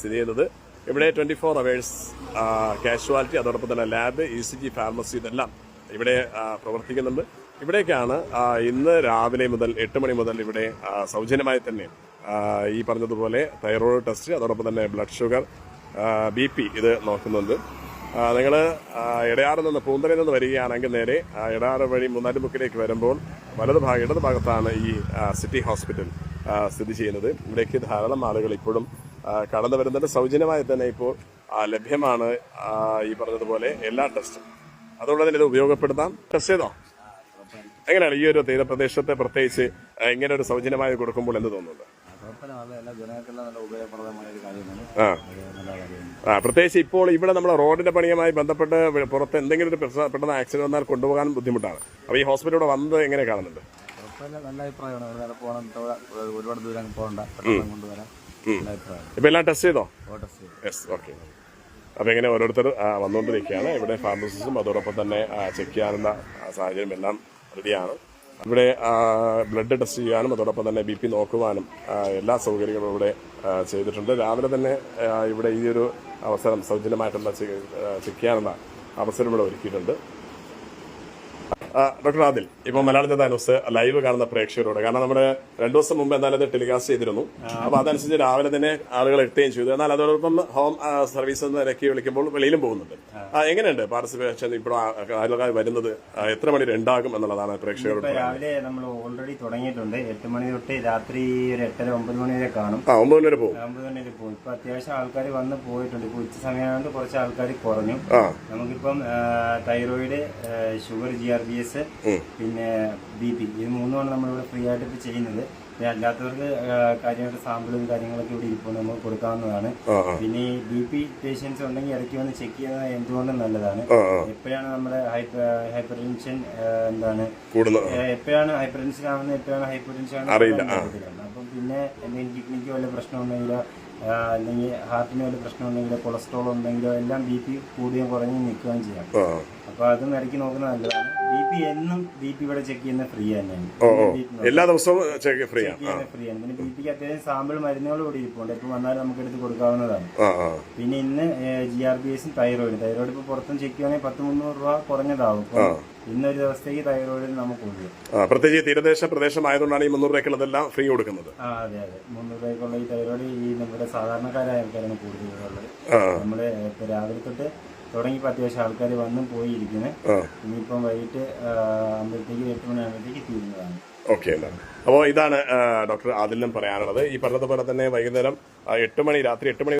സ്ഥിതി ചെയ്യുന്നത്. ഇവിടെ ട്വന്റി ഫോർ അവേഴ്സ് കാഷ്വാലിറ്റി അതോടൊപ്പം തന്നെ lab E C G pharmacy ഇതെല്ലാം ഇവിടെ പ്രവർത്തിക്കുന്നുണ്ട്. ഇവിടേക്കാണ് ഇന്ന് രാവിലെ മുതൽ എട്ട് മണി മുതൽ ഇവിടെ സൗജന്യമായി തന്നെ ഈ പറഞ്ഞതുപോലെ തൈറോയ്ഡ് ടെസ്റ്റ് അതോടൊപ്പം തന്നെ ബ്ലഡ് ഷുഗർ ബി പി ഇത് നോക്കുന്നുണ്ട്. നിങ്ങൾ ഇടയാറിൽ നിന്ന് പൂന്തലയിൽ നിന്ന് വരികയാണെങ്കിൽ നേരെ ഇടയാറ് വഴി മൂന്നാലുമുക്കിലേക്ക് വരുമ്പോൾ വലത് ഭാഗം ഇടത് ഭാഗത്താണ് ഈ സിറ്റി ഹോസ്പിറ്റൽ സ്ഥിതി ചെയ്യുന്നത്. ഇവിടേക്ക് ധാരാളം ആളുകൾ ഇപ്പോഴും കടന്നു വരുന്നതിന് സൗജന്യമായി തന്നെ ഇപ്പോൾ ലഭ്യമാണ് ഈ പറഞ്ഞതുപോലെ എല്ലാ ടെസ്റ്റും. അതുകൊണ്ട് തന്നെ ഇത് ഉപയോഗപ്പെടുത്താം. ടെസ്റ്റ് ചെയ്തോ? എങ്ങനെയാണ് ഈ ഒരു തീരപ്രദേശത്തെ പ്രത്യേകിച്ച് എങ്ങനെ ഇങ്ങനെ ഒരു സൗജന്യമായി കൊടുക്കുമ്പോൾ എന്ത് തോന്നുന്നത് ആ. പ്രത്യേകിച്ച് ഇപ്പോൾ ഇവിടെ നമ്മൾ റോഡിന്റെ പണിയുമായി ബന്ധപ്പെട്ട് പുറത്ത് എന്തെങ്കിലും ഒരു പെട്ടെന്ന് ആക്സിഡന്റ് വന്നാൽ കൊണ്ടുപോകാൻ ബുദ്ധിമുട്ടാണ്. അപ്പോൾ ഈ ഹോസ്പിറ്റലിലൂടെ വന്നത് എങ്ങനെ കാണുന്നുണ്ട്? നല്ല അഭിപ്രായമാണ്. ഒരുപാട് ദൂരം പോകണ്ട കൊണ്ടുവരാം. ഇപ്പൊ എല്ലാം ടെസ്റ്റ് ചെയ്തോ? യെസ് ഓക്കെ അപ്പൊ ഇങ്ങനെ ഓരോരുത്തർ വന്നുകൊണ്ടിരിക്കുകയാണ് ഇവിടെ ഫാർമസിസ്റ്റും അതോടൊപ്പം തന്നെ ചെക്ക് ചെയ്യാനുള്ള സാഹചര്യം എല്ലാം റെഡിയാണ് ഇവിടെ ബ്ലഡ് ടെസ്റ്റ് ചെയ്യാനും അതോടൊപ്പം തന്നെ ബി പി നോക്കുവാനും എല്ലാ സൗകര്യങ്ങളും ഇവിടെ ചെയ്തിട്ടുണ്ട്. രാവിലെ തന്നെ ഇവിടെ ഈ ഒരു അവസരം സൗജന്യമായിട്ടുള്ള ചെക്ക് ചെയ്യാനുള്ള അവസരം ഇവിടെ ഒരുക്കിയിട്ടുണ്ട്. ഡോക്ടർ ആദിൽ ഇപ്പൊ മലയാള ജനതാ ന്യൂസ് ലൈവ് കാണുന്ന പ്രേക്ഷകരോട്. കാരണം നമ്മുടെ രണ്ടു ദിവസം മുമ്പ് എന്തായാലും അത് ടെലികാസ്റ്റ് ചെയ്തിരുന്നു. അപ്പൊ അതനുസരിച്ച് രാവിലെ തന്നെ ആളുകൾ എത്തുകയും ചെയ്തു. എന്നാൽ അതോടൊപ്പം ഹോം സർവീസ് ഇറക്കി വിളിക്കുമ്പോൾ വെളിയിലും പോകുന്നുണ്ട്. എങ്ങനെയുണ്ട് പാർട്ടിസിപ്പേഷൻ ഇപ്പോൾ ആളുകൾ വരുന്നത് എത്ര മണി രണ്ടാകും ഉണ്ടാകും എന്നുള്ളതാണ് പ്രേക്ഷകരോട് രാവിലെ നമ്മൾ ഓൾറെഡി തുടങ്ങിയിട്ടുണ്ട്. എട്ട് മണി തൊട്ട് രാത്രി ഒരു എട്ടര ഒമ്പത് മണി വരെ കാണും. ആ ഒമ്പത് മണി വരെ പോകും. ഒമ്പത് മണി വരെ പോകും. ഇപ്പൊ അത്യാവശ്യം ആൾക്കാർ വന്ന് പോയിട്ടുണ്ട്. ഇപ്പൊ ഉച്ച സമയമാകുമ്പോൾ കുറച്ച് ആൾക്കാർ കുറഞ്ഞു. നമുക്കിപ്പം thyroid sugar G R B S പിന്നെ ബി പി ഇത് മൂന്നുമാണ് നമ്മളിവിടെ ഫ്രീ ആയിട്ട് ഇപ്പൊ ചെയ്യുന്നത്. പിന്നെ അല്ലാത്തവർക്ക് കാര്യമായിട്ട് സാമ്പിളും കാര്യങ്ങളൊക്കെ ഇവിടെ ഇരിപ്പോൾ നമുക്ക് കൊടുക്കാവുന്നതാണ്. പിന്നെ ഈ ബി പി പേഷ്യൻസ് ഉണ്ടെങ്കിൽ ഇടയ്ക്ക് വന്ന് ചെക്ക് ചെയ്യുന്നത് എന്തുകൊണ്ടും നല്ലതാണ്. എപ്പോഴാണ് നമ്മുടെ ഹൈപ്പർ ടെൻഷൻ എന്താണ്? എപ്പോഴാണ് ഹൈപ്പർ ടെൻഷൻ ആവുന്നത്? എപ്പോഴാണ് ഹൈപ്പർ ടെൻഷൻ ആവുന്നത്. അപ്പം പിന്നെ എന്തെങ്കിലും കിഡ്നിക്ക് വല്ല പ്രശ്നം ഉണ്ടെങ്കിലോ അല്ലെങ്കിൽ ഹാർട്ടിന് വല്ല പ്രശ്നം ഉണ്ടെങ്കിലോ കൊളസ്ട്രോൾ ഉണ്ടെങ്കിലോ എല്ലാം ബി പി കൂടുകയും കുറഞ്ഞും നിൽക്കുകയും ചെയ്യാം. ആ അപ്പൊ അതും ഇടയ്ക്ക് നോക്കുന്നത് നല്ലതാണ്. ബി പി എന്നും ബി പി ഇവിടെ ചെക്ക് ചെയ്യുന്ന ഫ്രീ തന്നെയാണ്. എല്ലാ ദിവസവും ചെക്ക് ഫ്രീ ആണ് ചെയ്യുന്നത് ഫ്രീ ആണ്. പിന്നെ ബി പിക്ക് അത്യാവശ്യം സാമ്പിൾ മരുന്നുകൾ കൂടി ഇരിപ്പുണ്ട്. ഇപ്പൊ വന്നാൽ നമുക്ക് എടുത്ത് കൊടുക്കാവുന്നതാണ്. പിന്നെ ഇന്ന് ജി ആർ ബി എസും തൈറോയിഡ് തൈറോയിഡ് ഇപ്പൊ പുറത്തും ചെക്ക് ചെയ്യുകയാണെങ്കിൽ പത്ത് മുന്നൂറ് രൂപ കുറഞ്ഞതാവും. ഇന്നൊരു ദിവസത്തേക്ക് തൈറോയിഡിന് നമുക്കുള്ളൂ ആ പ്രത്യേകിച്ച് തീരദേശ പ്രദേശമായതുകൊണ്ടാണ് ഈ മുന്നൂറ് രൂപയ്ക്കുള്ളതെല്ലാം ഫ്രീ കൊടുക്കുന്നത്. ആ അതെ അതെ. മുന്നൂറ് രൂപയ്ക്കുള്ള ഈ തൈറോയിഡ് ഈ നമ്മുടെ സാധാരണക്കാരായ ആൾക്കാരാണ് കൂടുതലുള്ളത് ഇപ്പൊ രാവിലെ തൊട്ട് തുടങ്ങിയപ്പോൾ അത്യാവശ്യം ആൾക്കാർ വന്നും പോയിരിക്കുന്നത് ഇനിയിപ്പം വൈകിട്ട് ആകുമ്പോഴത്തേക്ക് എട്ട് മണി ആകുമ്പോഴത്തേക്ക് തീരുന്നതാണ്. ഓക്കെ എന്നാൽ. അപ്പോൾ ഇതാണ് ഡോക്ടർ ആദിലിനും പറയാനുള്ളത്. ഈ പറഞ്ഞതുപോലെ തന്നെ വൈകുന്നേരം എട്ട് മണി രാത്രി എട്ട് മണി